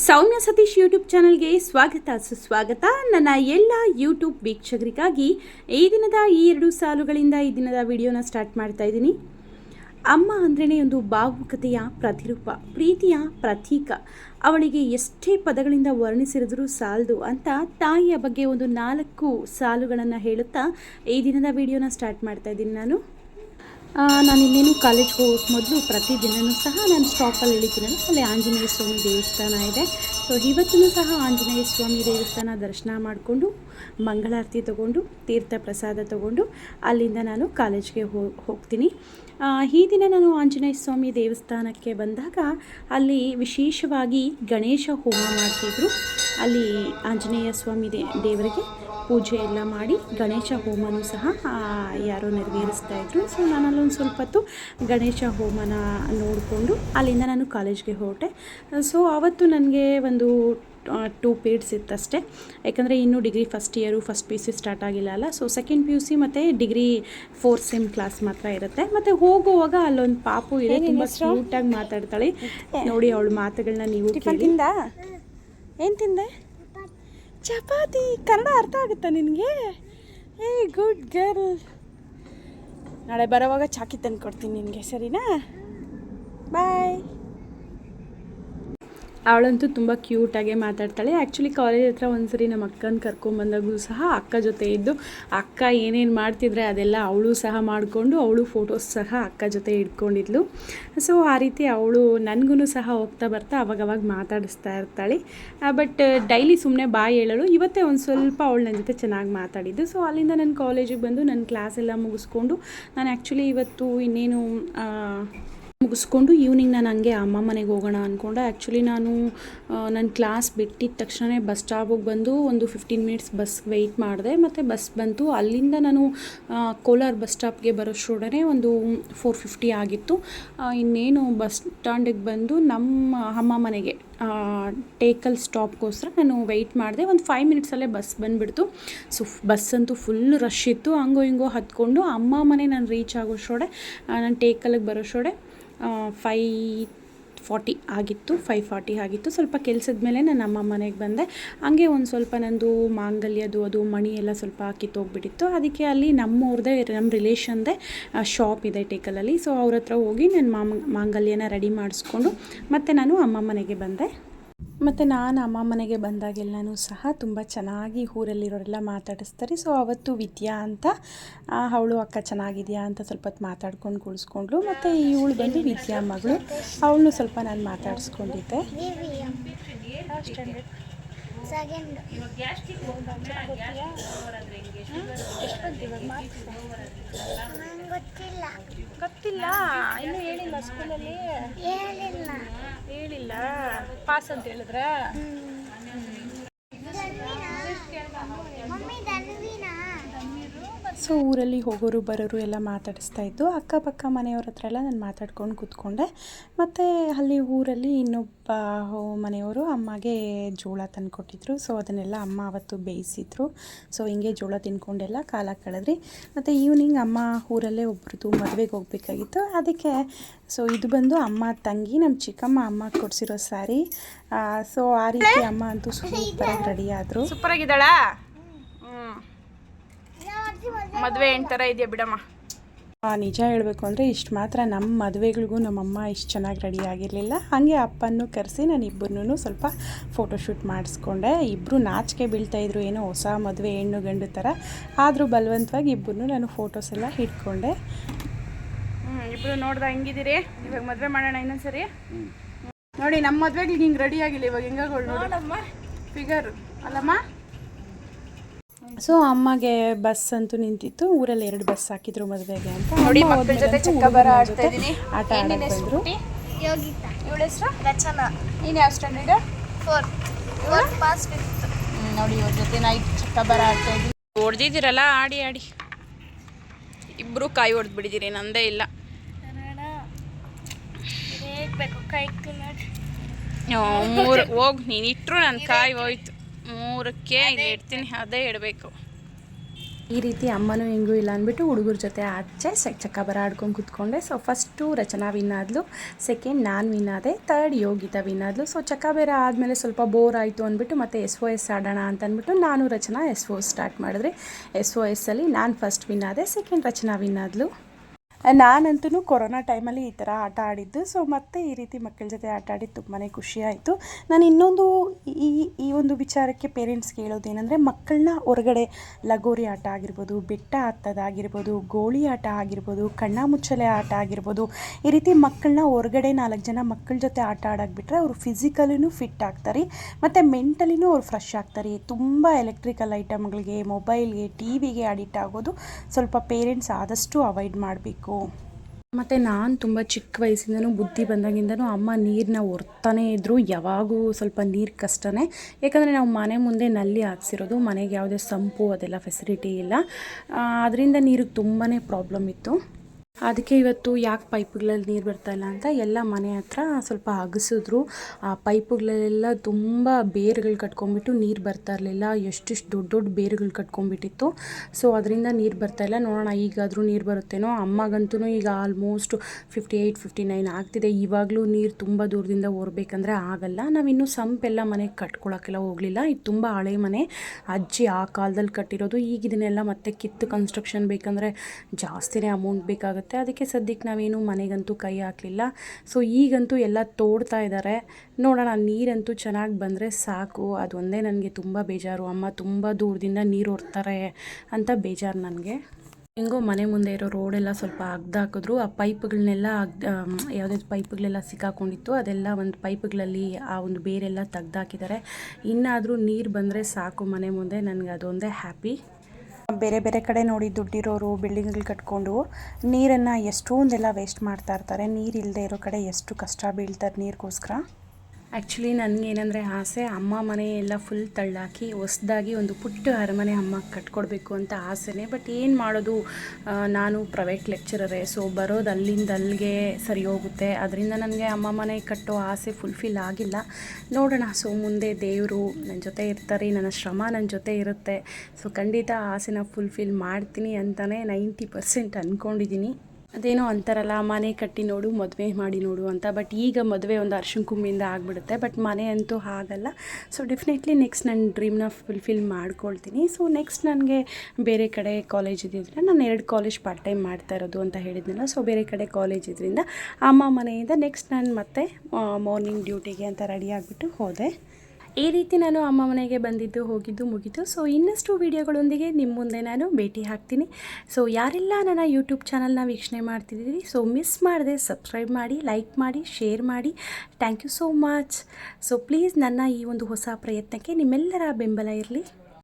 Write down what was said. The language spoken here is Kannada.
ಸೌಮ್ಯ ಸತೀಶ್ ಯೂಟ್ಯೂಬ್ ಚಾನಲ್ಗೆ ಸ್ವಾಗತ ಸುಸ್ವಾಗತ. ನನ್ನ ಎಲ್ಲ ಯೂಟ್ಯೂಬ್ ವೀಕ್ಷಕರಿಗಾಗಿ ಈ ದಿನದ ಈ ಎರಡು ಸಾಲುಗಳಿಂದ ಈ ದಿನದ ವಿಡಿಯೋನ ಸ್ಟಾರ್ಟ್ ಮಾಡ್ತಾ ಇದ್ದೀನಿ. ಅಮ್ಮ ಅಂದ್ರೇ ಒಂದು ಭಾವುಕತೆಯ ಪ್ರತಿರೂಪ, ಪ್ರೀತಿಯ ಪ್ರತೀಕ. ಅವಳಿಗೆ ಎಷ್ಟೇ ಪದಗಳಿಂದ ವರ್ಣಿಸಿರಿದರೂ ಸಾಲದು ಅಂತ ತಾಯಿಯ ಬಗ್ಗೆ ಒಂದು ನಾಲ್ಕು ಸಾಲುಗಳನ್ನು ಹೇಳುತ್ತಾ ಈ ದಿನದ ವಿಡಿಯೋನ ಸ್ಟಾರ್ಟ್ ಮಾಡ್ತಾ ಇದ್ದೀನಿ ನಾನು. ನಾನು ಇನ್ನೇನು ಕಾಲೇಜ್ಗೆ ಹೋಗೋಕ್ಕೆ ಮೊದಲು ಪ್ರತಿದಿನವೂ ಸಹ ನಾನು ಸ್ಟಾಪಲ್ಲಿ ಇಳಿತೀನಲ್ಲ ಅಲ್ಲಿ ಆಂಜನೇಯ ಸ್ವಾಮಿ ದೇವಸ್ಥಾನ ಇದೆ. ಸೊ ಇವತ್ತೂ ಸಹ ಆಂಜನೇಯ ಸ್ವಾಮಿ ದೇವಸ್ಥಾನ ದರ್ಶನ ಮಾಡಿಕೊಂಡು ಮಂಗಳಾರತಿ ತಗೊಂಡು, ತೀರ್ಥ ಪ್ರಸಾದ ತಗೊಂಡು ಅಲ್ಲಿಂದ ನಾನು ಕಾಲೇಜ್ಗೆ ಹೋಗ್ತೀನಿ. ಈ ದಿನ ನಾನು ಆಂಜನೇಯ ಸ್ವಾಮಿ ದೇವಸ್ಥಾನಕ್ಕೆ ಬಂದಾಗ ಅಲ್ಲಿ ವಿಶೇಷವಾಗಿ ಗಣೇಶ ಹೋಮ ಮಾಡ್ತಿದ್ರು. ಅಲ್ಲಿ ಆಂಜನೇಯ ಸ್ವಾಮಿ ದೇ, ದೇವರಿಗೆ ಪೂಜೆ ಎಲ್ಲ ಮಾಡಿ ಗಣೇಶ ಹೋಮನೂ ಸಹ ಯಾರೋ ನೆರವೇರಿಸ್ತಾ ಇದ್ರು. ಸೊ ನಾನು ಅಲ್ಲೊಂದು ಸ್ವಲ್ಪ ಹೊತ್ತು ಗಣೇಶ ಹೋಮನ ನೋಡಿಕೊಂಡು ಅಲ್ಲಿಂದ ನಾನು ಕಾಲೇಜ್ಗೆ ಹೊರಟೆ. ಸೊ ಆವತ್ತು ನನಗೆ ಟೂ ಪೀರಿಯಡ್ಸ್ ಇತ್ತಷ್ಟೇ. ಯಾಕಂದರೆ ಇನ್ನೂ degree first year first P U C start ಆಗಿಲ್ಲ ಅಲ್ಲ. So second P U C ಮತ್ತು ಡಿಗ್ರಿ ಫೋರ್ ಸೆಮ್ ಕ್ಲಾಸ್ ಮಾತ್ರ ಇರುತ್ತೆ. ಮತ್ತು ಹೋಗುವಾಗ ಅಲ್ಲೊಂದು ಪಾಪು ಇದೆ ತುಂಬ ಕ್ಯೂಟಾಗಿ ಮಾತಾಡ್ತಾಳೆ. ನೋಡಿ ಅವಳ ಮಾತುಗಳನ್ನ ನೀವು ತಿಂದ? ಏನು ತಿಂದೆ? ಚಪಾತಿ. ಕನ್ನಡ ಅರ್ಥ ಆಗುತ್ತಾ ನಿನಗೆ? ಏ ಗುಡ್ ಗರ್ಲ್ ನಾಳೆ ಬರೋವಾಗ ಚಾಕಿ ತಂದು ಕೊಡ್ತೀನಿ ನಿನಗೆ ಸರಿನಾ? ಬಾಯ್ ಅವಳಂತೂ ತುಂಬ ಕ್ಯೂಟಾಗೆ ಮಾತಾಡ್ತಾಳೆ. ಆ್ಯಕ್ಚುಲಿ ಕಾಲೇಜ್ ಹತ್ರ ಒಂದ್ಸರಿ ನಮ್ಮ ಅಕ್ಕನ ಕರ್ಕೊಂಬಂದಾಗೂ ಸಹ ಅಕ್ಕ ಜೊತೆ ಇದ್ದು, ಅಕ್ಕ ಏನೇನು ಮಾಡ್ತಿದ್ರೆ ಅದೆಲ್ಲ ಅವಳು ಸಹ ಮಾಡಿಕೊಂಡು, ಅವಳು ಫೋಟೋಸ್ ಸಹ ಅಕ್ಕ ಜೊತೆ ಇಟ್ಕೊಂಡಿದ್ಲು ಸೊ ಆ ರೀತಿ ಅವಳು ನನಗೂ ಸಹ ಹೋಗ್ತಾ ಬರ್ತಾ ಅವಾಗವಾಗ ಮಾತಾಡಿಸ್ತಾ ಇರ್ತಾಳೆ. ಬಟ್ ಡೈಲಿ ಸುಮ್ಮನೆ ಬಾಯಿ ಹೇಳೋಳು. ಇವತ್ತೇ ಒಂದು ಸ್ವಲ್ಪ ಅವಳು ನನ್ನ ಜೊತೆ ಚೆನ್ನಾಗಿ ಮಾತಾಡಿದ್ದು. ಸೊ ಅಲ್ಲಿಂದ ನನ್ನ ಕಾಲೇಜಿಗೆ ಬಂದು ನನ್ನ ಕ್ಲಾಸ್ ಎಲ್ಲ ಮುಗಿಸ್ಕೊಂಡು, ನಾನು ಆ್ಯಕ್ಚುಲಿ ಇವತ್ತು ಇನ್ನೇನು ಮುಗಿಸ್ಕೊಂಡು ಈವ್ನಿಂಗ್ ನಾನು ಹಂಗೆ ಅಮ್ಮ ಮನೆಗೆ ಹೋಗೋಣ ಅಂದ್ಕೊಂಡೆ ಆ್ಯಕ್ಚುಲಿ ನಾನು ನನ್ನ ಕ್ಲಾಸ್ ಬಿಟ್ಟಿದ ತಕ್ಷಣವೇ ಬಸ್ ಸ್ಟಾಪಿಗೆ ಬಂದು ಒಂದು ಫಿಫ್ಟೀನ್ ಮಿನಿಟ್ಸ್ ಬಸ್ ವೆಯ್ಟ್ ಮಾಡಿದೆ. ಮತ್ತು ಬಸ್ ಬಂತು. ಅಲ್ಲಿಂದ ನಾನು ಕೋಲಾರ ಬಸ್ ಸ್ಟಾಪ್ಗೆ ಬರೋಷ್ಟೊಡನೆ ಒಂದು ಫೋರ್ ಫಿಫ್ಟಿ ಆಗಿತ್ತು. ಇನ್ನೇನು ಬಸ್ ಸ್ಟ್ಯಾಂಡಿಗೆ ಬಂದು ನಮ್ಮ ಅಮ್ಮ ಮನೆಗೆ ಟೇಕಲ್ ಸ್ಟಾಪ್ಗೋಸ್ಕರ ನಾನು ವೆಯ್ಟ್ ಮಾಡಿದೆ. ಒಂದು ಫೈವ್ ಮಿನಿಟ್ಸಲ್ಲೇ ಬಸ್ ಬಂದುಬಿಡ್ತು. ಸೊ ಬಸ್ ಅಂತೂ ಫುಲ್ ರಶ್ ಇತ್ತು. ಹಂಗೋ ಹಿಂಗೋ ಹತ್ಕೊಂಡು ಅಮ್ಮ ಮನೆ ನಾನು ರೀಚ್ ಆಗೋಷ್ಟೊಡೆ ನಾನು ಟೇಕಲ್ಗೆ ಬರೋಷ್ಟೊಡೆ ಫೈ ಫಾರ್ಟಿ ಆಗಿತ್ತು ಫೈವ್ ಫಾರ್ಟಿ ಆಗಿತ್ತು. ಸ್ವಲ್ಪ ಕೆಲಸದ ಮೇಲೆ ನಾನು ಅಮ್ಮ ಮನೆಗೆ ಬಂದೆ. ಹಂಗೆ ಒಂದು ಸ್ವಲ್ಪ ನಂದು ಮಾಂಗಲ್ಯದು ಅದು ಮಣಿ ಎಲ್ಲ ಸ್ವಲ್ಪ ಹಾಕಿ ತೋಗ್ಬಿಟ್ಟಿತ್ತು. ಅದಕ್ಕೆ ಅಲ್ಲಿ ನಮ್ಮವ್ರದ್ದೇ ನಮ್ಮ ರಿಲೇಷನ್ದೇ ಶಾಪ್ ಇದೆ ಟೇಕಲಲ್ಲಿ ಸೊ ಅವ್ರ ಹತ್ರ ಹೋಗಿ ನಾನು ಮಾಂಗಲ್ಯನ ರೆಡಿ ಮಾಡಿಸ್ಕೊಂಡು ಮತ್ತು ನಾನು ಅಮ್ಮ ಮನೆಗೆ ಬಂದೆ. ಮತ್ತು ನಾನು ಅಮ್ಮ ಮನೆಗೆ ಬಂದಾಗೆಲ್ಲನೂ ಸಹ ತುಂಬ ಚೆನ್ನಾಗಿ ಊರಲ್ಲಿರೋರೆಲ್ಲ ಮಾತಾಡಿಸ್ತಾರೆ. ಸೊ ಅವತ್ತು ವಿದ್ಯಾ ಅಂತ ಅವಳು ಅಕ್ಕ ಚೆನ್ನಾಗಿದೆಯಾ ಅಂತ ಸ್ವಲ್ಪ ಹೊತ್ತು ಮಾತಾಡ್ಕೊಂಡು ಗುಳಿಸ್ಕೊಂಡ್ಳು ಮತ್ತು ಇವಳು ಬಂದು ವಿದ್ಯಾ ಮಗಳು, ಅವಳನ್ನು ಸ್ವಲ್ಪ ನಾನು ಮಾತಾಡಿಸ್ಕೊಂಡಿದ್ದೆ. ಸೆಕೆಂಡ್. ನಂಗೆ ಗೊತ್ತಿಲ್ಲ. ಗೊತ್ತಿಲ್ಲ? ಇನ್ನೂ ಹೇಳಿಲ್ಲ ಸ್ಕೂಲಲ್ಲಿ? ಹೇಳಿಲ್ಲ. ಹೇಳಿಲ್ಲ? ಪಾಸ್ ಅಂತ ಹೇಳಿದ್ರೆ? ಸೊ ಊರಲ್ಲಿ ಹೋಗೋರು, ಬರೋರು ಎಲ್ಲ ಮಾತಾಡಿಸ್ತಾ ಇದ್ದು, ಅಕ್ಕಪಕ್ಕ ಮನೆಯವ್ರ ಹತ್ರ ಎಲ್ಲ ನಾನು ಮಾತಾಡ್ಕೊಂಡು ಕೂತ್ಕೊಂಡೆ. ಮತ್ತು ಅಲ್ಲಿ ಊರಲ್ಲಿ ಇನ್ನೊಬ್ಬ ಮನೆಯವರು ಅಮ್ಮಗೆ ಜೋಳ ತಂದುಕೊಟ್ಟಿದ್ರು. ಸೊ ಅದನ್ನೆಲ್ಲ ಅಮ್ಮ ಅವತ್ತು ಬೇಯಿಸಿದ್ರು. ಸೊ ಹಿಂಗೆ ಜೋಳ ತಿನ್ಕೊಂಡೆಲ್ಲ ಕಾಲ ಕಳೆದ್ರಿ. ಮತ್ತು ಈವ್ನಿಂಗ್ ಅಮ್ಮ ಊರಲ್ಲೇ ಒಬ್ರದ್ದು ಮದುವೆಗೆ ಹೋಗ್ಬೇಕಾಗಿತ್ತು. ಅದಕ್ಕೆ, ಸೊ ಇದು ಬಂದು ಅಮ್ಮ ತಂಗಿ ನಮ್ಮ ಚಿಕ್ಕಮ್ಮ ಅಮ್ಮ ಕೊಡಿಸಿರೋ ಸ್ಯಾರಿ ಸೊ ಆ ರೀತಿ ಅಮ್ಮ ಅಂತೂ ಸೂಪರಾಗಿ ರೆಡಿ ಆದರು. ಸೂಪರ್ ಆಗಿದ್ದಾಳ ಮದ್ವೆ ಹೆಣ್ ಥರ ಇದೆಯಾ ಬಿಡಮ್ಮ? ಆ, ನಿಜ ಹೇಳಬೇಕು ಅಂದರೆ ಇಷ್ಟು ಮಾತ್ರ ನಮ್ಮ ಮದುವೆಗಳಿಗೂ ನಮ್ಮಮ್ಮ ಇಷ್ಟು ಚೆನ್ನಾಗಿ ರೆಡಿ ಆಗಿರಲಿಲ್ಲ. ಹಾಗೆ ಅಪ್ಪನ್ನು ಕರೆಸಿ ನಾನು ಇಬ್ಬರನ್ನೂ ಸ್ವಲ್ಪ ಫೋಟೋಶೂಟ್ ಮಾಡಿಸ್ಕೊಂಡೆ. ಇಬ್ಬರು ನಾಚಿಕೆ ಬೀಳ್ತಾಯಿದ್ರು ಏನೋ ಹೊಸ ಮದುವೆ ಹೆಣ್ಣು ಗಂಡು ಥರ ಆದರೂ ಬಲವಂತವಾಗಿ ಇಬ್ಬರನ್ನೂ ನಾನು ಫೋಟೋಸ್ ಎಲ್ಲ ಹಿಡ್ಕೊಂಡೆ. ಇಬ್ಬರು ಇಬ್ರು ನೋಡ್ದ ಹೆಂಗಿದ್ದೀರಿ. ಇವಾಗ ಮದುವೆ ಮಾಡೋಣ ಇನ್ನೊಂದ್ಸರಿ. ನೋಡಿ ನಮ್ಮ ಮದ್ವೆಗೆ ಹಿಂಗೆ ರೆಡಿ ಆಗಿಲ್ಲ ಇವಾಗ ಹೆಂಗಾಗೋಳು ನೋಡಮ್ಮ. ಫಿಗರ್ ಅಲ್ಲಮ್ಮ? ಸೊ ಅಮ್ಮಗೆ ಬಸ್ ಅಂತೂ ನಿಂತಿತ್ತು. ಊರಲ್ಲಿ ಎರಡು ಬಸ್ ಹಾಕಿದ್ರು ಮದುವೆಗೆ ಅಂತ. ನೋಡಿ ಮಕ್ಕಳ ಜೊತೆ ಚಕ್ಕಬರ ಆಡ್ತಾ ಇದ್ದೀನಿ ಆಟ ಆಡಕ್ಕೆ ಬಂದರು. ಯೋಗಿತಾ ಇವಳ ಹೆಸರು? ರಚನಾ. ನೀನು ಯಾವ ಸ್ಟ್ಯಾಂಡರ್ಡ್ ಫೋರ್ ಇವಳ ಪಾಸ್ ಫಿಫ್ತ್ ನೋಡಿ ಇವ್ರ ಜೊತೆ ನೈಟ್ ಚಕ್ಕಬರ ಆಡ್ತಾ ಇದ್ದೀನಿ ಹೊಡೆದಿದ್ದೀರಲ್ಲ ಆಡಿ ಆಡಿ. ಇಬ್ರು ಕಾಯಿ ಹೊಡೆದು ಬಿಡಿದಿರಿ ನಂದೇ ಇಲ್ಲ. ಮೂರು ಹೋಗ್ ನೀನು ಇಟ್ಟರು ನನ್ನ ಕಾಯಿ ಹೋಯ್ತು. ಮೂರಕ್ಕೆ ಇಲ್ಲಿ ಇಡ್ತೀನಿ ಅದೇ ಇಡಬೇಕು. ಈ ರೀತಿ ಅಮ್ಮನೂ ಹಿಂಗೂ ಇಲ್ಲ ಅಂದ್ಬಿಟ್ಟು ಹುಡುಗರ ಜೊತೆ ಆಚೆ ಸೆಕ್ ಚಕ್ಕ ಬರ ಆಡ್ಕೊಂಡು ಕುತ್ಕೊಂಡೆ. ಸೊ ಫಸ್ಟು ರಚನಾ ವಿನ್ ಆದ್ಲು ಸೆಕೆಂಡ್ ನಾನು ವಿನ್ ಆದೆ ತರ್ಡ್ ಯೋಗಿತಾ ವಿನ್ ಆದ್ಲು. ಸೊ ಚಕ್ಕ ಬೇರೆ ಆದಮೇಲೆ ಸ್ವಲ್ಪ ಬೋರ್ ಆಯಿತು ಅಂದ್ಬಿಟ್ಟು ಮತ್ತೆ ಎಸ್ ಒ ಎಸ್ ಆಡೋಣ ಅಂತ ಅಂದ್ಬಿಟ್ಟು ನಾನು ರಚನಾ ಎಸ್ ಒ ಸ್ಟಾರ್ಟ್ ಮಾಡಿದ್ರೆ. ಎಸ್ ಒ ಎಸ್ಸಲ್ಲಿ ನಾನು ಫಸ್ಟ್ ವಿನ್ ಆದೆ ಸೆಕೆಂಡ್ ರಚನಾ ವಿನ್ ಆದ್ಲು. ನಾನಂತೂ ಕೊರೋನಾ ಟೈಮಲ್ಲಿ ಈ ಥರ ಆಟ ಆಡಿದ್ದು. ಸೊ ಮತ್ತೆ ಈ ರೀತಿ ಮಕ್ಕಳ ಜೊತೆ ಆಟ ಆಡಿದ್ದು ತುಂಬಾ ಖುಷಿ ಆಯಿತು. ನಾನು ಇನ್ನೊಂದು ಈ ಈ ಒಂದು ವಿಚಾರಕ್ಕೆ ಪೇರೆಂಟ್ಸ್ಗೆ ಹೇಳೋದೇನೆಂದರೆ ಮಕ್ಕಳನ್ನ ಹೊರಗಡೆ ಲಗೋರಿ ಆಟ ಆಗಿರ್ಬೋದು, ಬೆಟ್ಟ ಹತ್ತೋದಾಗಿರ್ಬೋದು ಗೋಳಿ ಆಟ ಆಗಿರ್ಬೋದು ಕಣ್ಣಾಮುಚ್ಚಲೆ ಆಟ ಆಗಿರ್ಬೋದು, ಈ ರೀತಿ ಮಕ್ಕಳನ್ನ ಹೊರಗಡೆ ನಾಲ್ಕು ಜನ ಮಕ್ಕಳ ಜೊತೆ ಆಟ ಆಡೋಕೆ ಬಿಟ್ಟರೆ ಅವರು ಫಿಸಿಕಲಿನೂ ಫಿಟ್ ಆಗ್ತಾರೆ. ಮತ್ತು ಮೆಂಟಲಿನೂ ಅವ್ರು ಫ್ರೆಶ್ ಆಗ್ತಾರೆ. ತುಂಬ ಎಲೆಕ್ಟ್ರಿಕಲ್ ಐಟಮ್ಗಳಿಗೆ ಮೊಬೈಲ್ಗೆ ಟಿ ವಿಗೆ ಅಡಿಕ್ಟ್ ಆಗೋದು ಸ್ವಲ್ಪ ಪೇರೆಂಟ್ಸ್ ಆದಷ್ಟು ಅವಾಯ್ಡ್ ಮಾಡಬೇಕು. ಮತ್ತು ನಾನು ತುಂಬ ಚಿಕ್ಕ ವಯಸ್ಸಿಂದನೂ ಬುದ್ಧಿ ಬಂದಾಗಿಂದನೂ ಅಮ್ಮ ನೀರನ್ನ ಒರ್ತಾನೇ ಇದ್ದರು ಯಾವಾಗೂ ಸ್ವಲ್ಪ ನೀರು ಕಷ್ಟನೇ. ಯಾಕಂದರೆ ನಾವು ಮನೆ ಮುಂದೆ ನಲ್ಲಿ ಹಾಕ್ಸಿರೋದು, ಮನೆಗೆ ಯಾವುದೇ ಸಂಪು ಅದೆಲ್ಲ ಫೆಸಿಲಿಟಿ ಇಲ್ಲ. ಅದರಿಂದ ನೀರಿಗೆ ತುಂಬಾ ಪ್ರಾಬ್ಲಮ್ ಇತ್ತು. ಅದಕ್ಕೆ ಇವತ್ತು ಯಾಕೆ ಪೈಪ್ಗಳಲ್ಲಿ ನೀರು ಬರ್ತಾ ಇಲ್ಲ ಅಂತ ಎಲ್ಲ ಮನೆ ಹತ್ರ ಸ್ವಲ್ಪ ಅಗಸಿದ್ರು ಆ ಪೈಪುಗಳಲ್ಲೆಲ್ಲ ತುಂಬ ಬೇರುಗಳು ಕಟ್ಕೊಂಡ್ಬಿಟ್ಟು ನೀರು ಬರ್ತಾ ಇರಲಿಲ್ಲ. ಎಷ್ಟೆಷ್ಟು ದೊಡ್ಡ ದೊಡ್ಡ ಬೇರುಗಳು ಕಟ್ಕೊಂಡ್ಬಿಟ್ಟಿತ್ತು. ಸೊ, ಅದರಿಂದ ನೀರು ಬರ್ತಾಯಿಲ್ಲ ನೋಡೋಣ ಈಗಾದರೂ ನೀರು ಬರುತ್ತೇನೋ. ಅಮ್ಮಗಂತೂ ಈಗ almost fifty eight fifty nine ಆಗ್ತಿದೆ. ಇವಾಗಲೂ ನೀರು ತುಂಬ ದೂರದಿಂದ ಓರ್ಬೇಕಂದ್ರೆ ಆಗಲ್ಲ. ನಾವಿನ್ನೂ ಸಂಪೆಲ್ಲ ಮನೆಗೆ ಕಟ್ಕೊಳಕ್ಕೆಲ್ಲ ಹೋಗಲಿಲ್ಲ. ಇದು ತುಂಬ ಹಳೆ ಮನೆ. ಅಜ್ಜಿ ಆ ಕಾಲದಲ್ಲಿ ಕಟ್ಟಿರೋದು. ಈಗ ಇದನ್ನೆಲ್ಲ ಮತ್ತೆ ಕಿತ್ತು ಕನ್ಸ್ಟ್ರಕ್ಷನ್ ಬೇಕಂದರೆ ಜಾಸ್ತಿನೇ ಅಮೌಂಟ್ ಬೇಕಾಗುತ್ತೆ. ಅದಕ್ಕೆ ಸದ್ಯಕ್ಕೆ ನಾವೇನು ಮನೆಗಂತೂ ಕೈ ಹಾಕಲಿಲ್ಲ. ಸೊ ಈಗಂತೂ ಎಲ್ಲ ತೋಡ್ತಾ ಇದ್ದಾರೆ ನೋಡೋಣ, ನೀರಂತೂ ಚೆನ್ನಾಗಿ ಬಂದರೆ ಸಾಕು. ಅದೊಂದೇ ನನಗೆ ತುಂಬ ಬೇಜಾರು. ಅಮ್ಮ ತುಂಬ ದೂರದಿಂದ ನೀರು ಹೊರ್ತಾರೆ ಅಂತ ಬೇಜಾರು ನನಗೆ. ಹೆಂಗೋ ಮನೆ ಮುಂದೆ ಇರೋ ರೋಡೆಲ್ಲ ಸ್ವಲ್ಪ ಅಗ್ದಾಕಿದ್ರು ಆ ಪೈಪ್ಗಳನ್ನೆಲ್ಲ ಅಗ್ ಯಾವುದಾದ್ರು ಪೈಪ್ಗಳೆಲ್ಲ ಸಿಕ್ಕಾಕೊಂಡಿತ್ತು. ಅದೆಲ್ಲ ಒಂದು ಪೈಪ್ಗಳಲ್ಲಿ ಆ ಒಂದು ಬೇರೆಲ್ಲ ತೆಗ್ದಾಕಿದ್ದಾರೆ ಇನ್ನಾದರೂ ನೀರು ಬಂದರೆ ಸಾಕು ಮನೆ ಮುಂದೆ. ನನಗೆ ಅದೊಂದೇ ಹ್ಯಾಪಿ ಬೇರೆ ಬೇರೆ ಕಡೆ ನೋಡಿ ದುಡ್ಡಿರೋರು, ಬಿಲ್ಡಿಂಗ್ಗಳು ಕಟ್ಕೊಂಡು ನೀರನ್ನು ಎಷ್ಟೊಂದೆಲ್ಲ ವೇಸ್ಟ್ ಮಾಡ್ತಾ ಇರ್ತಾರೆ. ನೀರು ಇಲ್ಲದೆ ಇರೋ ಕಡೆ ಎಷ್ಟು ಕಷ್ಟ ಬೀಳ್ತಾರೆ ನೀರಿಗೋಸ್ಕರ. ಆ್ಯಕ್ಚುಲಿ ನನಗೇನೆಂದರೆ ಆಸೆ, ಅಮ್ಮ ಮನೆ ಎಲ್ಲ ಫುಲ್ ತಳ್ಳಾಕಿ ಹೊಸ್ದಾಗಿ ಒಂದು ಪುಟ್ಟ ಅರಮನೆ ಅಮ್ಮ ಕಟ್ಕೊಡ್ಬೇಕು ಅಂತ ಆಸೆನೇ. ಬಟ್ ಏನು ಮಾಡೋದು? ನಾನು ಪ್ರೈವೇಟ್ ಲೆಕ್ಚರರೇ ಸೊ ಬರೋದು ಅಲ್ಲಿಂದ ಅಲ್ಲಿಗೆ ಸರಿ ಹೋಗುತ್ತೆ. ಅದರಿಂದ ನನಗೆ ಅಮ್ಮ ಮನೆ ಕಟ್ಟೋ ಆಸೆ ಫುಲ್ಫಿಲ್ ಆಗಿಲ್ಲ. ನೋಡೋಣ ಸೊ ಮುಂದೆ ದೇವರು ನನ್ನ ಜೊತೆ ಇರ್ತಾರೆ, ನನ್ನ ಶ್ರಮ ನನ್ನ ಜೊತೆ ಇರುತ್ತೆ. ಸೊ ಖಂಡಿತ ಆಸೆನ ಫುಲ್ಫಿಲ್ ಮಾಡ್ತೀನಿ ಅಂತಲೇ ನೈಂಟಿ ಪರ್ಸೆಂಟ್ ಅಂದ್ಕೊಂಡಿದ್ದೀನಿ ಅದೇನೋ ಅಂತಾರಲ್ಲ, ಮನೆ ಕಟ್ಟಿ ನೋಡು, ಮದುವೆ ಮಾಡಿ ನೋಡು ಅಂತ. ಬಟ್ ಈಗ ಮದುವೆ ಒಂದು ಅರ್ಶಿನ ಕುಂಬಿಯಿಂದ ಆಗಿಬಿಡುತ್ತೆ. ಬಟ್ ಮನೆ ಅಂತೂ ಆಗಲ್ಲ ಸೊ ಡೆಫಿನೆಟ್ಲಿ ನೆಕ್ಸ್ಟ್ ನನ್ನ ಡ್ರೀಮ್ನ ಫುಲ್ಫಿಲ್ ಮಾಡ್ಕೊಳ್ತೀನಿ. ಸೊ ನೆಕ್ಸ್ಟ್ ನನಗೆ ಬೇರೆ ಕಡೆ ಕಾಲೇಜ್ ಇದ್ದಿದ್ರೆ ನಾನು ಎರಡು ಕಾಲೇಜ್ ಪಾರ್ಟ್ ಟೈಮ್ ಮಾಡ್ತಾ ಇರೋದು ಅಂತ ಹೇಳಿದ್ನಲ್ಲ. ಸೊ ಬೇರೆ ಕಡೆ ಕಾಲೇಜ್ ಇದರಿಂದ ಅಮ್ಮ ಮನೆಯಿಂದ ನೆಕ್ಸ್ಟ್ ನಾನು ಮತ್ತೆ ಮಾರ್ನಿಂಗ್ ಡ್ಯೂಟಿಗೆ ಅಂತ ರೆಡಿ ಆಗಿಬಿಟ್ಟು ಹೋದೆ. ಈ ರೀತಿ ನಾನು ಅಮ್ಮ ಮನೆಗೆ ಬಂದಿದ್ದು, ಹೋಗಿದ್ದು ಮುಗಿತು ಸೊ ಇನ್ನಷ್ಟು ವೀಡಿಯೋಗಳೊಂದಿಗೆ ನಿಮ್ಮ ಮುಂದೆ ನಾನು ಭೇಟಿ ಹಾಕ್ತೀನಿ ಸೊ ಯಾರೆಲ್ಲ ನನ್ನ ಯೂಟ್ಯೂಬ್ ಚಾನಲ್ನ ವೀಕ್ಷಣೆ ಮಾಡ್ತಿದ್ದೀರಿ ಸೊ ಮಿಸ್ ಮಾಡದೆ ಸಬ್ಸ್ಕ್ರೈಬ್ ಮಾಡಿ ಲೈಕ್ ಮಾಡಿ ಶೇರ್ ಮಾಡಿ. Thank you so much so please ನನ್ನ ಈ ಒಂದು ಹೊಸ ಪ್ರಯತ್ನಕ್ಕೆ ನಿಮ್ಮೆಲ್ಲರ ಬೆಂಬಲ ಇರಲಿ.